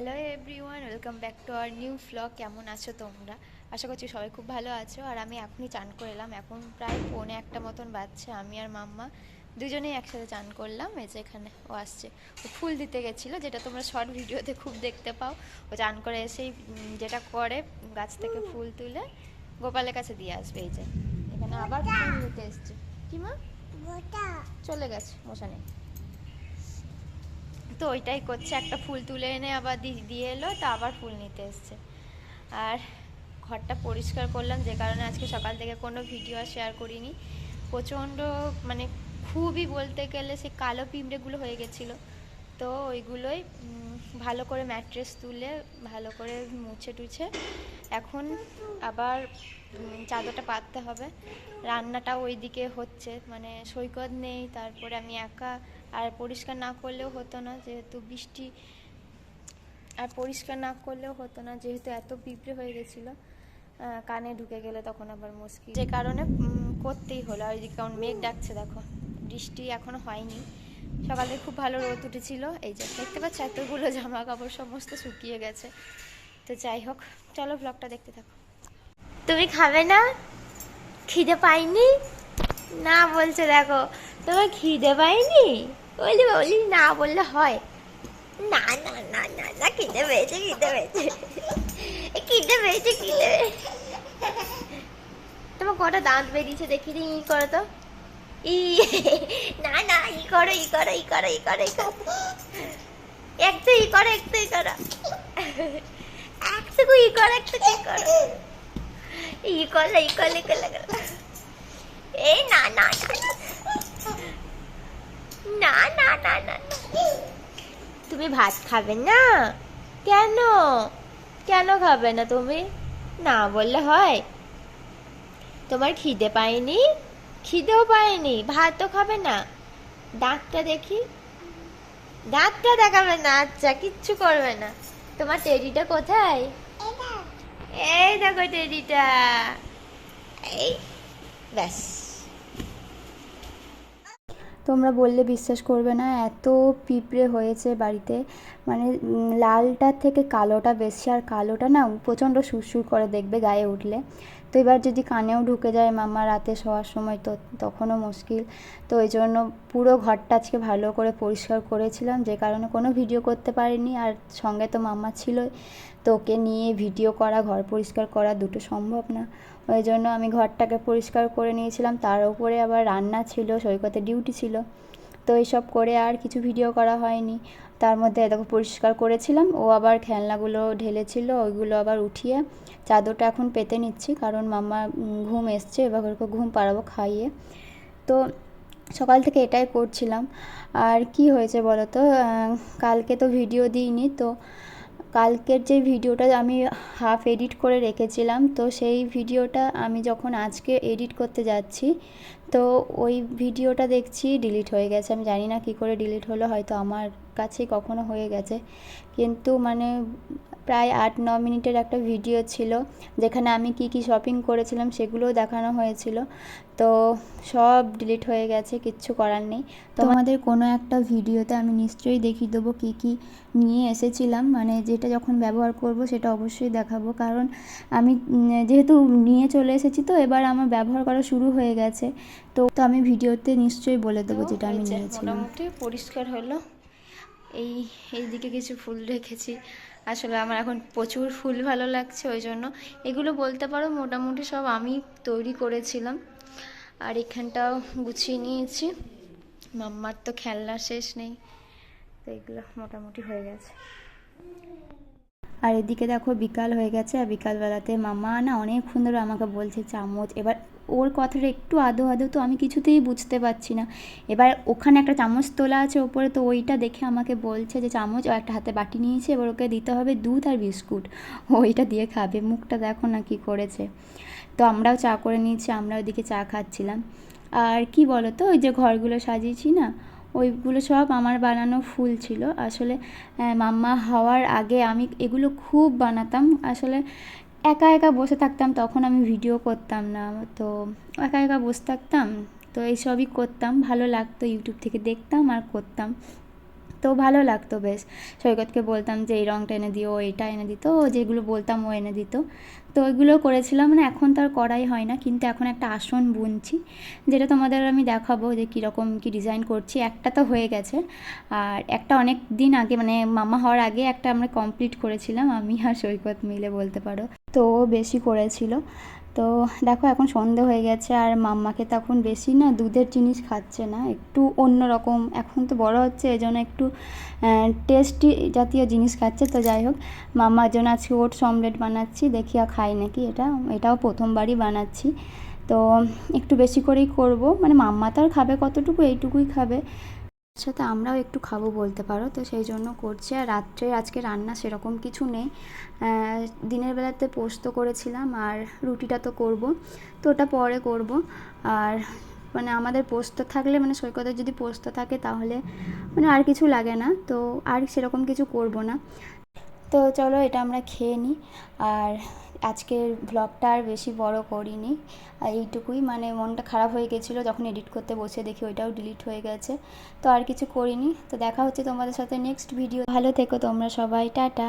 Hello everyone welcome back to our new vlog কেমন আছো তোমরা? আশা করছি সবাই খুব ভালো আছো। আর আমি এখনই চান করে এলাম। এখন প্রায় পৌনে একটা মতন বাজছে। আমি আর মাম্মা দুজনেই একসাথে চান করলাম। এই যে এখানে ও আসছে। ও ফুল দিতে গেছিল যেটা তোমরা শর্ট ভিডিওতে খুব দেখতে পাও। ও চান করে এসেই যেটা করে গাছ থেকে ফুল তুলে গোপালের কাছে দিয়ে আসবে। এই যে এখানে আবার ফুল দিতে এসছে। কি মা? চলে গেছে মশা নেই। তো ওইটাই করছে। একটা ফুল তুলে এনে আবার দিয়ে এলো, তা আবার ফুল নিতে এসছে। আর ঘরটা পরিষ্কার করলাম, যে কারণে আজকে সকাল থেকে কোনো ভিডিও শেয়ার করিনি। প্রচণ্ড মানে খুবই বলতে গেলে সে কালো পিঁমড়েগুলো হয়ে গেছিল। তো ওইগুলোই ভালো করে ম্যাট্রেস তুলে ভালো করে মুছে টুছে এখন আবার চাদরটা পাততে হবে। রান্নাটা ওইদিকে হচ্ছে মানে সৈকত নেই, তারপরে আমি একা। আর পরিষ্কার না করলেও হতো না, যেহেতু বৃষ্টি। আর পরিষ্কার না করলেও হতো না, যেহেতু এত পিঁপড়ে হয়ে গেছিল কানে ঢুকে গেলে তখন আবার মুশকিল। যে কারণে করতেই হলো। আর এদিকে কারণ মেঘ ডাকছে, দেখো। বৃষ্টি এখনও হয়নি। সকালে খুব ভালো রোদ উঠেছিল। এই যে দেখতে পাচ্ছ, এতগুলো জামা কাপড় সমস্ত শুকিয়ে গেছে। তো যাই হোক, চলো ব্লগটা দেখতে থাকো। তুমি খাবে না? খিদে পাইনি? না বলছে দেখো। তোমার খিদে পাইনি? বলি বলি, না বললে হয়। না না না না না, খিদে পেয়েছে খিদে পেয়েছে। খিদে পেয়েছে, খিদে তোমার কটা দাঁত বেরিয়েছে দেখি দিই করো তো? না না, ই করো ই করো ই করো ই করো ই করো। একটু ই করো একটু ই করো। একটু ই করো একটু ই করো। ই ই এই না। না না না না না। তুমি ভাত খাবে না? কেন? কেন খাবে না তুমি? না বললে হয়। তোমার খিদে পায়নি? খিদেও পায়নি ভাতও খাবে না। দাঁতটা দেখি। দাঁতটা দেখাবে না আচ্ছা কিচ্ছু করবে না। তোমার টেডিটা কোথায়? এই দেখো টেডিটা। এই, ব্যাস। তোমরা বললে বিশ্বাস করবে না, এত পিঁপড়ে হয়েছে বাড়িতে। মানে লালটার থেকে কালোটা বেশি, আর কালোটা না প্রচণ্ড সুরসুর করে দেখবে গায়ে উঠলে। তো এবার যদি কানেও ঢুকে যায় মামা রাতে শোয়ার সময়, তো তখনও মুশকিল। তো ওই জন্য পুরো ঘরটা আজকে ভালো করে পরিষ্কার করেছিলাম, যে কারণে কোনো ভিডিও করতে পারিনি। আর সঙ্গে তো মাম্মা ছিলই, তো ওকে নিয়ে ভিডিও করা, ঘর পরিষ্কার করা দুটো সম্ভব না। ওই জন্য আমি ঘরটাকে পরিষ্কার করে নিয়েছিলাম। তার উপরে আবার রান্না ছিল, সৈকতে ডিউটি ছিল। তো এইসব করে আর কিছু ভিডিও করা হয়নি। তার মধ্যে দেখো পরিষ্কার করেছিলাম। ও আবার খেলনাগুলো ঢেলেছিল, ওইগুলো আবার উঠিয়ে চাদরটা এখন পেতে নিচ্ছি কারণ মাম্মা ঘুম এসছে, এবার ওকে ঘুম পাড়াবো খাইয়ে। তো সকাল থেকে এটাই করছিলাম। আর কি হয়েছে বলো তো? কালকে তো ভিডিও দিইনি, তো কালকের যে ভিডিওটা আমি হাফ এডিট করে রেখেছিলাম, তো সেই ভিডিওটা আমি যখন আজকে এডিট করতে যাচ্ছি, তো ওই ভিডিওটা দেখছি, ডিলিট হয়ে গেছে। আমি জানি না কী করে ডিলিট হলো, হয়তো আমার কাছেই কখনো হয়ে গেছে। কিন্তু মানে প্রায় আট ন মিনিটের একটা ভিডিও ছিল যেখানে আমি কি কি শপিং করেছিলাম সেগুলোও দেখানো হয়েছিল। তো সব ডিলিট হয়ে গেছে কিচ্ছু করার নেই। তোমাদের কোনো একটা ভিডিওতে আমি নিশ্চয়ই দেখিয়ে দেবো কী কী নিয়ে এসেছিলাম। মানে যেটা যখন ব্যবহার করব সেটা অবশ্যই দেখাবো। কারণ আমি যেহেতু নিয়ে চলে এসেছি তো এবার আমার ব্যবহার করা শুরু হয়ে গেছে। তো তো আমি ভিডিওতে নিশ্চয়ই বলে দেবো যেটা আমি নিয়েছিলাম। মোটামুটি পরিষ্কার হলো। এই, এইদিকে কিছু ফুল রেখেছি। আসলে আমার এখন প্রচুর ফুল ভালো লাগছে, ওই জন্য। এগুলো বলতে পারো, মোটামুটি সব আমি তৈরি করেছিলাম। আর এখানটাও গুছিয়ে নিয়েছি। মাম্মার তো খেলনা শেষ নেই, তো এগুলো মোটামুটি হয়ে গেছে। আর এদিকে দেখো বিকাল হয়ে গেছে, আর বিকালবেলাতে মামা না অনেকক্ষণ ধরে আমাকে বলছে চামচ। এবার ওর কথাটা একটু আদো আদো তো আমি কিছুতেই বুঝতে পারছি না। এবার ওখানে একটা চামচ তোলা আছে ওপরে, তো ওইটা দেখে আমাকে বলছে যে চামচ ও একটা হাতে বাটি নিয়েছে, এবার ওকে দিতে হবে দুধ আর বিস্কুট। ওইটা দিয়ে খাবে, মুখটা দেখো না কি করেছে। তো আমরাও চা করে নিয়েছি আমরা ওইদিকে চা খাচ্ছিলাম। আর কি বলো তো ওই যে ঘরগুলো সাজিয়েছি না ওইগুলো সব আমার বানানো ফুল ছিল। আসলে মাম্মা হওয়ার আগে আমি এগুলো খুব বানাতাম। আসলে একা একা বসে থাকতাম, তখন আমি ভিডিও করতাম না। তো একা একা বসে থাকতাম, তো এইসবই করতাম। ভালো লাগতো ইউটিউব থেকে দেখতাম আর করতাম। তো ভালো লাগতো বেশ। সৈকতকে বলতাম যে, এই রঙটা এনে দিও, এটা এনে দিত ও যেগুলো বলতাম ও এনে দিত। তো ওইগুলো করেছিলাম মানে এখন তো আর করাই হয় না, কিন্তু এখন একটা আসন বুনছি, যেটা তোমাদের আমি দেখাবো যে কীরকম কী ডিজাইন করছি। একটা তো হয়ে গেছে, আর একটা অনেক দিন আগে মানে মামা হওয়ার আগে একটা আমরা কমপ্লিট করেছিলাম, আমি আর সৈকত মিলে বলতে পারো। তো ও বেশি করেছিল। তো দেখো এখন সন্ধে হয়ে গেছে আর মাম্মাকে তখন বেশি না, দুধের জিনিস খাচ্ছে না, একটু অন্য রকম। এখন তো বড় হচ্ছে এই জন্য একটু টেস্টি জাতীয় জিনিস খাচ্ছে। তো যাই হোক মাম্মার জন্য আজকে ওটস অমলেট বানাচ্ছি, দেখি আর খাই নাকি এটা। এটাও প্রথমবারই বানাচ্ছি। তো একটু বেশি করেই করব। মানে মাম্মা তো আর খাবে কতটুকু, এইটুকুই খাবে। সাথে আমরাও একটু খাব বলতে পারো। তো সেই জন্য করছি। আর রাত্রে আজকে রান্না সেরকম কিছু নেই। দিনের বেলাতে পোস্ত করেছিলাম আর রুটিটা তো করব। তো ওটা পরে করব। আর মানে আমাদের পোস্ত থাকলে মানে সৈকতের যদি পোস্ত থাকে তাহলে মানে আর কিছু লাগে না। তো আর সেরকম কিছু করব না। তো চলো এটা আমরা খেয়ে নিই। আর আজকের ভ্লগটা আর বেশি বড় করিনি। আর এইটুকুই মানে মনটা খারাপ হয়ে গেছিল যখন এডিট করতে বসে দেখি ওইটাও ডিলিট হয়ে গেছে। তো আর কিছু করিনি। তো দেখা হচ্ছে তোমাদের সাথে নেক্সট ভিডিও ভালো থেকো তোমরা সবাই, টাটা।